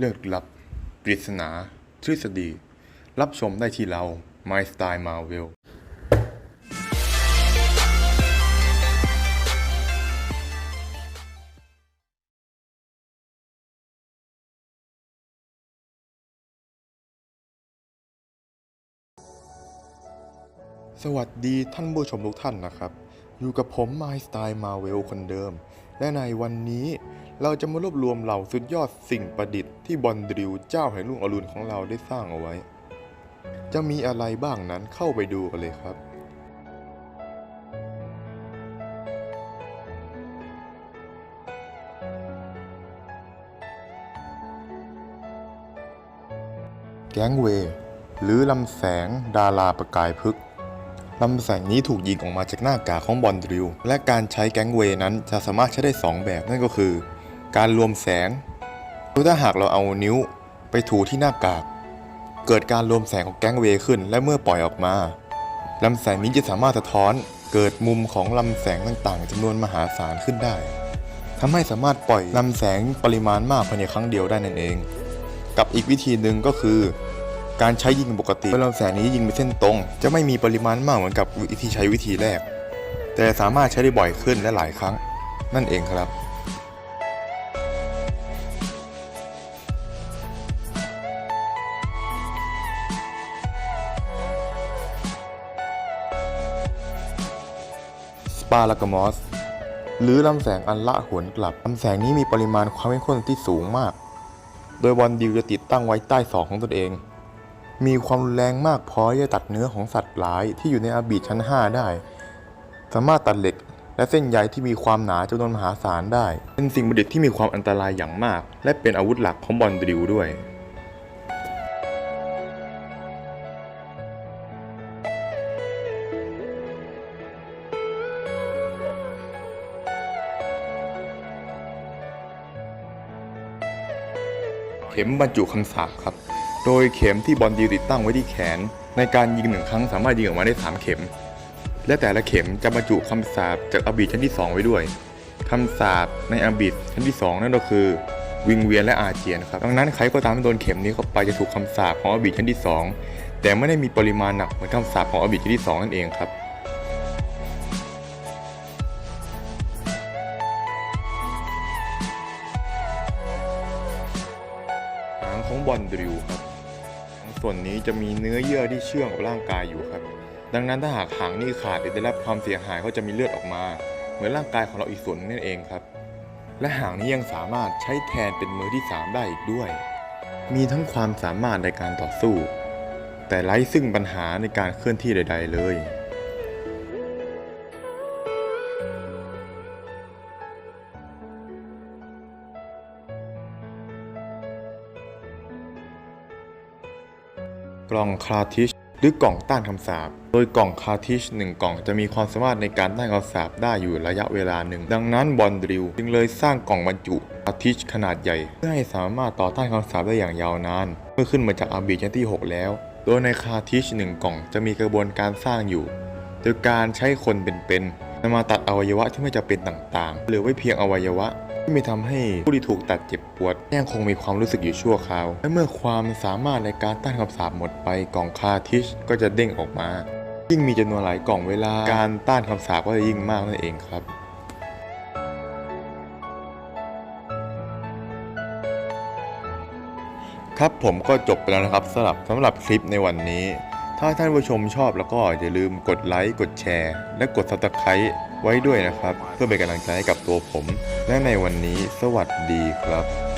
เรื่องลึกลับ ปริศนา ทฤษฎี รับชมได้ที่เรา My Style Marvel สวัสดีท่านผู้ชมทุกท่านนะครับ อยู่กับผม My Style Marvel คนเดิม และในวันนี้เราจะมารวบรวมเหล่าสุดยอดสิ่งประดิษฐ์ ที่บอลดริวเจ้าแห่งรุ่งอรุณของเราได้สร้างเอาไว้ จะมีอะไรบ้างนั้นเข้าไปดูกันเลยครับแก๊งเว หรือลำแสงดาราประกายพึกษ์ลำแสงนี้ถูกยิงออกมาจากหน้ากากของบอลดริว และการใช้แก๊งเวนั้นจะสามารถใช้ได้ 2 แบบนั่นก็คือ การรวมแสง ถ้าหากเราเอานิ้วไปถูที่หน้ากาก เกิดการรวมแสงของแก๊งเวขึ้น และเมื่อปล่อยออกมาลำแสงนี้จะสามารถสะท้อนเกิดมุมของลำแสงต่างๆจำนวนมหาศาลขึ้นได้ทำให้สามารถปล่อยลำแสงปริมาณมากภายในครั้งเดียวได้นั่นเอง กับอีกวิธีหนึ่งก็คือ การใช้ยิงปกติลำแสงนี้ยิงเป็นเส้นตรง จะไม่มีปริมาณมากเหมือนกับวิธีใช้วิธีแรก แต่สามารถใช้ได้บ่อยขึ้นและหลายครั้ง นั่นเองครับ ปาลากามอส หรือลำแสงอันละหวนกลับ ลำแสงนี้มีปริมาณความเข้มข้นที่สูงมาก โดยบอลดิวจะติดตั้งไว้ใต้ศอกของตนเอง มีความรุนแรงมากพอที่จะตัดเนื้อของสัตว์ร้ายที่อยู่ในอาบีดชั้น 5 ได้ สามารถตัดเหล็กและเส้นใยที่มีความหนาจำนวนมหาศาลได้ เป็นสิ่งประดิษฐ์ที่มีความอันตรายอย่างมาก และเป็นอาวุธหลักของบอลดิวด้วย ข็มบรรจุคำสาปครับ โดยเข็มที่บอลดิวติดตั้งไว้ที่แขน ในการยิงหนึ่งครั้งสามารถยิงออกมาได้ 3 เข็ม และแต่ละเข็มจะบรรจุคำสาปจากอาบีดชั้นที่ 2 ไว้ด้วยคำสาปในอาบีดชั้นที่ 2 นั่นก็คือ วิงเวียนและอาเจียนครับดังนั้นใครก็ตามที่โดนเข็มนี้เข้าไปจะถูกคำสาปของอาบีดชั้นที่ 2 แต่ไม่ได้มีปริมาณหนักเหมือนคำสาปของอาบีดชั้นที่ 2 นั่นเองครับ ของบอลดริวครับส่วนนี้จะมีเนื้อเยื่อที่เชื่อมกับร่างกายอยู่ครับ ดังนั้นถ้าหากหางนี่ขาดหรือได้รับความเสียหายก็จะมีเลือดออกมา เหมือนร่างกายของเราอีกส่วนนั่นเองครับ และหางนี้ยังสามารถใช้แทนเป็นมือที่ 3 ได้อีกด้วย มีทั้งความสามารถในการต่อสู้ แต่ไร้ซึ่งปัญหาในการเคลื่อนที่ใด ๆ เลย กล่องคาทิชหรือกล่องต้านคำสาป โดยกล่องคาทิชหนึ่งกล่องจะมีความสามารถในการต้านคำสาปได้อยู่ระยะเวลาหนึ่ง ดังนั้นบอลดริวจึงเลยสร้างกล่องบรรจุคาทิชขนาดใหญ่ เพื่อให้สามารถต่อต้านคำสาปได้อย่างยาวนาน เมื่อขึ้นมาจากอาบีชั้นที่ 6 แล้ว โดยในคาทิชหนึ่งกล่องจะมีกระบวนการสร้างอยู่ โดยการใช้คนเป็นๆนำมาตัดอวัยวะที่ไม่จำเป็นต่างๆหลือไว้เพียงอวัยวะ ที่ม่ทำให้ผู้ที่ถูกตัดเจ็บปวดยังคงมีความรู้สึกอยู่ชั่วคราว และเมื่อความสามารถในการต้านคำสาปหมดไปกล่องคาทิชก็จะเด้งออกมา ยิ่งมีจำนวนหลายกล่องเวลา การต้านคำสาปก็จะยิ่งมากนั่นเองครับครับผมก็จบไปแล้วนะครับสำหรับสำหรับคลิปในวันนี้ ถ้าท่านผู้ชมชอบแล้วก็อย่าลืมกดไลค์กดแชร์ และกด subscribe ไว้ด้วยนะครับ เพื่อเป็นกำลังใจให้กับตัวผม และในวันนี้สวัสดีครับ